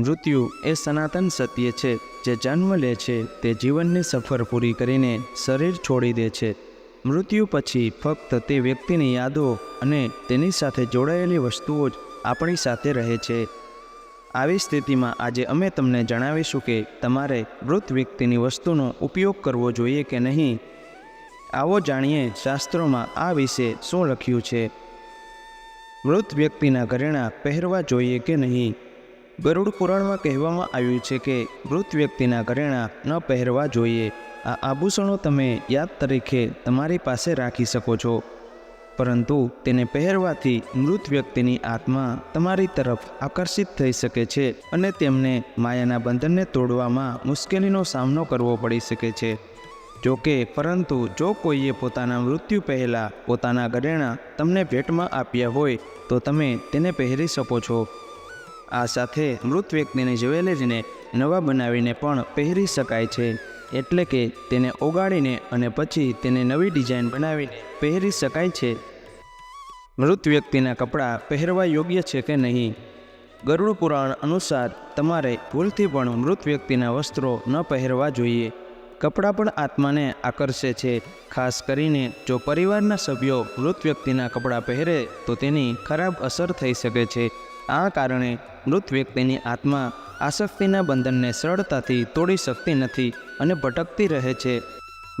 મૃત્યુ એ સનાતન સત્ય છે, જે જન્મ લે છે, તે જીવનની સફર પૂરી કરીને શરીર છોડી દે છે. મૃત્યુ પછી ફક્ત તે વ્યક્તિની યાદો અને તેની સાથે જોડાયેલી વસ્તુઓ જ આપણી સાથે રહે છે. આવી સ્થિતિમાં આજે અમે તમને જણાવીશું કે તમારે મૃત વ્યક્તિની વસ્તુનો ઉપયોગ કરવો જોઈએ કે નહીં. આવો જાણીએ શાસ્ત્રોમાં આ વિશે શું લખ્યું છે. મૃત વ્યક્તિના ઘરેણાં પહેરવા જોઈએ કે નહીં? ગરુડ પુરાણમાં કહેવામાં આવ્યું છે કે મૃત વ્યક્તિના ઘરેણા ન પહેરવા જોઈએ. આ આભૂષણો તમે યાદ તરીકે તમારી પાસે રાખી શકો છો. પરંતુ તેને પહેરવાથી મૃત વ્યક્તિની આત્મા તમારી તરફ આકર્ષિત થઈ શકે છે અને તેમને માયાના બંધનને તોડવામાં મુશ્કેલીનો સામનો કરવો પડી શકે છે. જો કે પરંતુ જો કોઈએ પોતાના મૃત્યુ પહેલાં પોતાના ઘરેણાં તમને ભેટમાં આપ્યા હોય, તો તમે તેને પહેરી શકો છો. આ સાથે મૃત વ્યક્તિની જ્વેલરીને નવા બનાવીને પણ પહેરી શકાય છે. એટલે કે તેને ઓગાળીને અને પછી તેને નવી ડિઝાઇન બનાવીને પહેરી શકાય છે. મૃત વ્યક્તિના કપડાં પહેરવા યોગ્ય છે કે નહીં? ગરુડ પુરાણ અનુસાર તમારે ભૂલથી પણ મૃત વ્યક્તિના વસ્ત્રો ન પહેરવા જોઈએ. કપડાં પણ આત્માને આકર્ષે છે. ખાસ કરીને જો પરિવારના સભ્યો મૃત વ્યક્તિના કપડાં પહેરે તો તેની ખરાબ અસર થઈ શકે છે. આ કારણે મૃત વ્યક્તિની આત્મા આસક્તિના બંધનને સરળતાથી તોડી શકતી નથી અને ભટકતી રહે છે.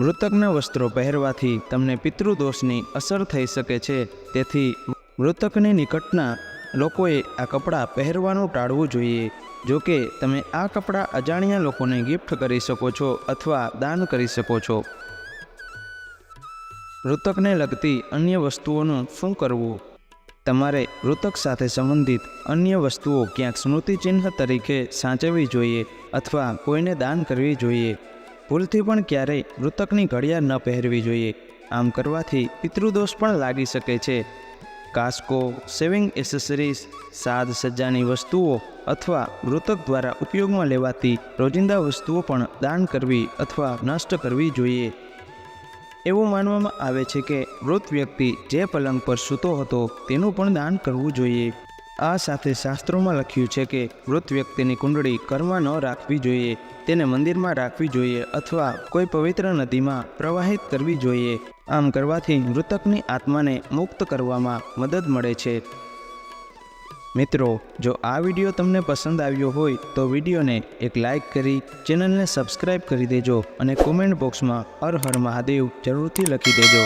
મૃતકના વસ્ત્રો પહેરવાથી તમને પિતૃદોષની અસર થઈ શકે છે. તેથી મૃતકની નિકટના લોકોએ આ કપડાં પહેરવાનું ટાળવું જોઈએ. જો કે, તમે આ કપડાં અજાણ્યા લોકોને ગિફ્ટ કરી શકો છો અથવા દાન કરી શકો છો. મૃતકને લગતી અન્ય વસ્તુઓનું શું કરવું? તમારે મૃતક સાથે સંબંધિત અન્ય વસ્તુઓ ક્યાંક સ્મૃતિચિહ્ન તરીકે સાચવવી જોઈએ અથવા કોઈને દાન કરવી જોઈએ. ભૂલથી પણ ક્યારેય મૃતકની ઘડિયાળ ન પહેરવી જોઈએ. આમ કરવાથી પિતૃદોષ પણ લાગી શકે છે. કાસ્કો, સેવિંગ એસેસરીઝ, સાદ સજ્જાની વસ્તુઓ અથવા મૃતક દ્વારા ઉપયોગમાં લેવાતી રોજિંદા વસ્તુઓ પણ દાન કરવી અથવા નષ્ટ કરવી જોઈએ. એવું માનવામાં આવે છે કે મૃત વ્યક્તિ જે પલંગ પર સૂતો હતો તેનું પણ દાન કરવું જોઈએ. આ સાથે શાસ્ત્રોમાં લખ્યું છે કે મૃત વ્યક્તિની કુંડળી ઘરમાં ન રાખવી જોઈએ, તેને મંદિરમાં રાખવી જોઈએ અથવા કોઈ પવિત્ર નદીમાં પ્રવાહિત કરવી જોઈએ. આમ કરવાથી મૃતકની આત્માને મુક્ત કરવામાં મદદ મળે છે. મિત્રો, જો આ વીડિયો તમને પસંદ આવ્યો હોય તો વિડીયોને એક લાઇક કરી, ચેનલને સબસ્ક્રાઇબ કરી દેજો અને કોમેન્ટ બોક્સમાં હર હર મહાદેવ જરૂરથી લખી દેજો.